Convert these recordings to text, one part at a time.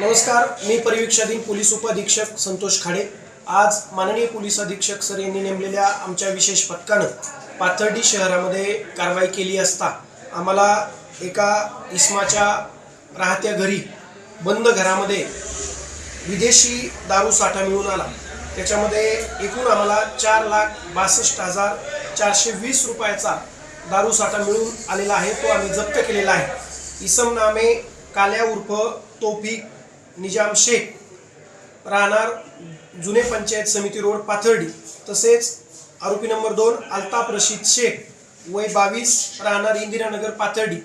नमस्कार मी परिवीक्षाधीन पोलीस उपअधीक्षक संतोष खाडे. आज माननीय पोलीस अधीक्षक सर यांनी नेमलेल्या आमच्या विशेष पथकानं पाथर्डी शहरामध्ये कारवाई केली असता आम्हाला एका इस्माच्या राहत्या घरी बंद घरामध्ये विदेशी दारू साठा मिळून आला. त्याच्यामध्ये एकूण आम्हाला चार लाख बासष्ट हजार चारशे वीस रुपयाचा दारू साठा मिळून आलेला आहे तो आम्ही जप्त केलेला आहे. इसम नामे काल्या उर्फ तोफिक निजाम शेख राहणार जुने पंचायत समिती रोड पाथर्डी. तसेच आरोपी नंबर दोन अल्ताफ रशीद शेख वय बावीस राहणार इंदिरानगर पाथर्डी.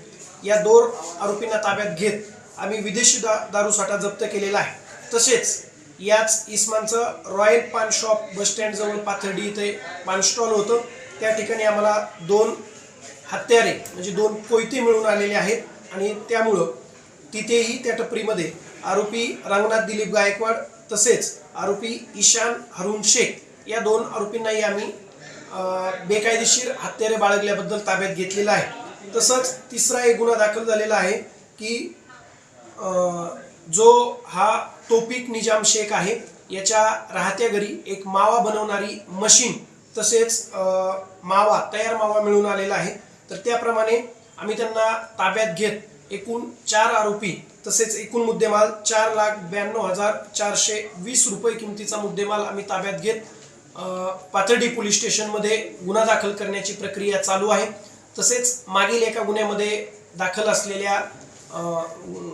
या दोन आरोपींना ताब्यात घेत आम्ही विदेशी दा दारूसाठा जप्त केलेला आहे. तसेच याच इस्मानचं रॉयल पान शॉप बसस्टँडजवळ पाथर्डी इथे पान स्टॉल होतं. त्या ठिकाणी आम्हाला दोन हत्यारे म्हणजे दोन कोयते मिळून आलेले आहेत आणि त्यामुळं तिथेही त्या टपरीमध्ये आरोपी रंगनाथ दिलीप गायकवाड तसेच आरोपी ईशान हरुण शेख या दोन आरोपींनाही आम्ही बेकायदेशीर हत्यारे बाळगल्याबद्दल ताब्यात घेतलेला आहे. तसंच तिसरा एक गुन्हा दाखल झालेला आहे की जो हा तोपिक निजाम शेख आहे याच्या राहत्या घरी एक मावा बनवणारी मशीन तसेच मावा तयार मावा मिळून आलेला आहे. तर त्याप्रमाणे आम्ही त्यांना ताब्यात घेत एकूण चार आरोपी तसेच एकूण मुद्देमाल चार लाख ब्याण्णव हजार चारशे वीस रुपये किमतीचा मुद्देमाल आम्ही ताब्यात घेत पाथर्डी पोलीस स्टेशनमध्ये गुन्हा दाखल करण्याची प्रक्रिया चालू आहे. तसेच मागील एका गुन्ह्यामध्ये दाखल असलेल्या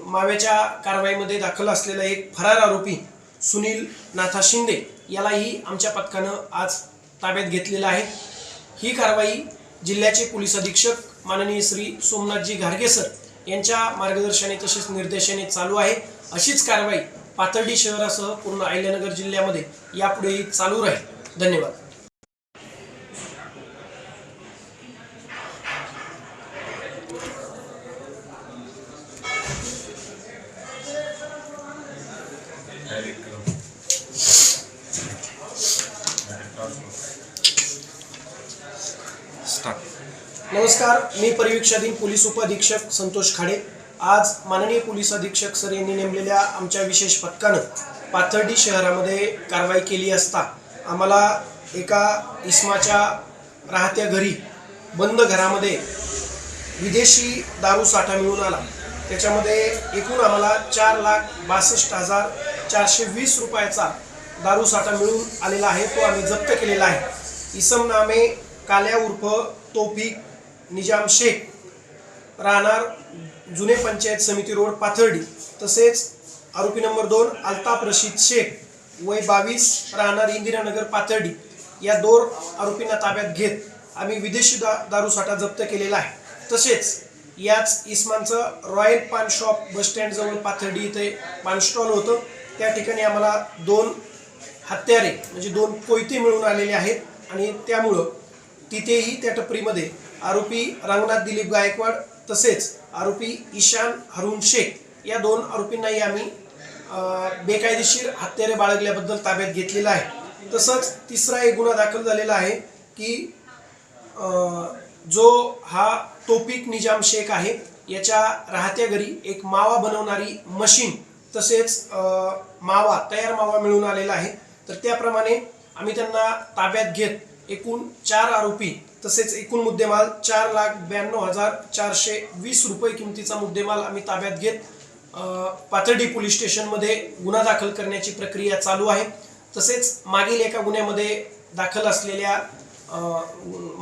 माव्याच्या कारवाईमध्ये दाखल असलेला एक फरार आरोपी सुनील नाथा शिंदे यालाही आमच्या पथकानं आज ताब्यात घेतलेला आहे. ही कारवाई जिल्ह्याचे पोलीस अधीक्षक माननीय श्री सोमनाथजी घारगे सर यांच्या मार्गदर्शने तसेच निर्देशाने चालू आहे. अशीच कारवाई पाथर्डी शहरासह पूर्ण अहिल्यानगर जिल्ह्यामध्ये यापुढेही चालू राहील. धन्यवाद. नमस्कार मी परिवीक्षाधीन पोलीस उपअधीक्षक संतोष खाडे. आज माननीय पोलीस अधीक्षक सर यांनी नेमलेल्या आमच्या विशेष पथकानं पाथर्डी शहरामध्ये कारवाई केली असता आम्हाला एका इस्माच्या राहत्या घरी बंद घरामध्ये विदेशी दारू साठा मिळून आला. त्याच्यामध्ये एकूण आम्हाला चार लाख बासष्ट हजार चारशे वीस रुपयाचा दारू साठा मिळून आलेला आहे तो आम्ही जप्त केलेला आहे. इसम नामे काल्या उर्फ तोफिक निजाम शेख राहणार जुने पंचायत समिती रोड पाथर्डी. तसेच आरोपी नंबर दोन अल्ताफ रशीद शेख वय बावीस राहणार इंदिरानगर पाथर्डी या दोन आरोपींना ताब्यात घेत आम्ही विदेशी दा दारूसाठा जप्त केलेला आहे. तसेच याच इस्मानचं रॉयल पान शॉप बसस्टँडजवळ पाथर्डी इथे पान स्टॉल होतं. त्या ठिकाणी आम्हाला दोन हत्यारे म्हणजे दोन कोयते मिळून आलेले आहेत आणि त्यामुळं तिथेही त्या टपरीमध्ये आरोपी रंगनाथ दिलीप गायकवाड तसेच आरोपी ईशान हरुण शेख या दोन आरोपींनाही आम्ही बेकायदेशीर हत्यारे बाळगल्याबद्दल ताब्यात घेतलेला आहे. तसंच तिसरा एक गुन्हा दाखल झालेला आहे की जो हा तोपिक निजाम शेख आहे याच्या राहत्या घरी एक मावा बनवणारी मशीन तसेच मावा तयार मावा मिळून आलेला आहे. तर त्याप्रमाणे आम्ही त्यांना ताब्यात घेत एकूण चार आरोपी तसेच एकूण मुद्देमाल चार लाख ब्याण्णव हजार चारशे वीस रुपये किमतीचा मुद्देमाल आम्ही ताब्यात घेत पाथर्डी पोलीस स्टेशनमध्ये गुन्हा दाखल करण्याची प्रक्रिया चालू आहे. तसेच मागील एका गुन्ह्यामध्ये दाखल असलेल्या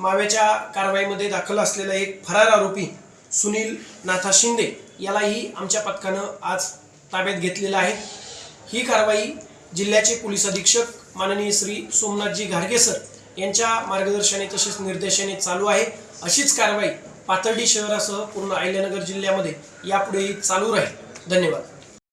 माव्याच्या कारवाईमध्ये दाखल असलेला एक फरार आरोपी सुनील नाथा शिंदे यालाही आमच्या पथकानं आज ताब्यात घेतलेला आहे. ही कारवाई जिल्ह्याचे पोलीस अधीक्षक माननीय श्री सोमनाथजी घारगे सर यांच्या मार्गदर्शने तसेच निर्देशाने चालू आहे. अशीच कारवाई पाथर्डी शहरासह पूर्ण अहिल्यानगर जिल्ह्यामध्ये यापुढेही चालू राहील. धन्यवाद.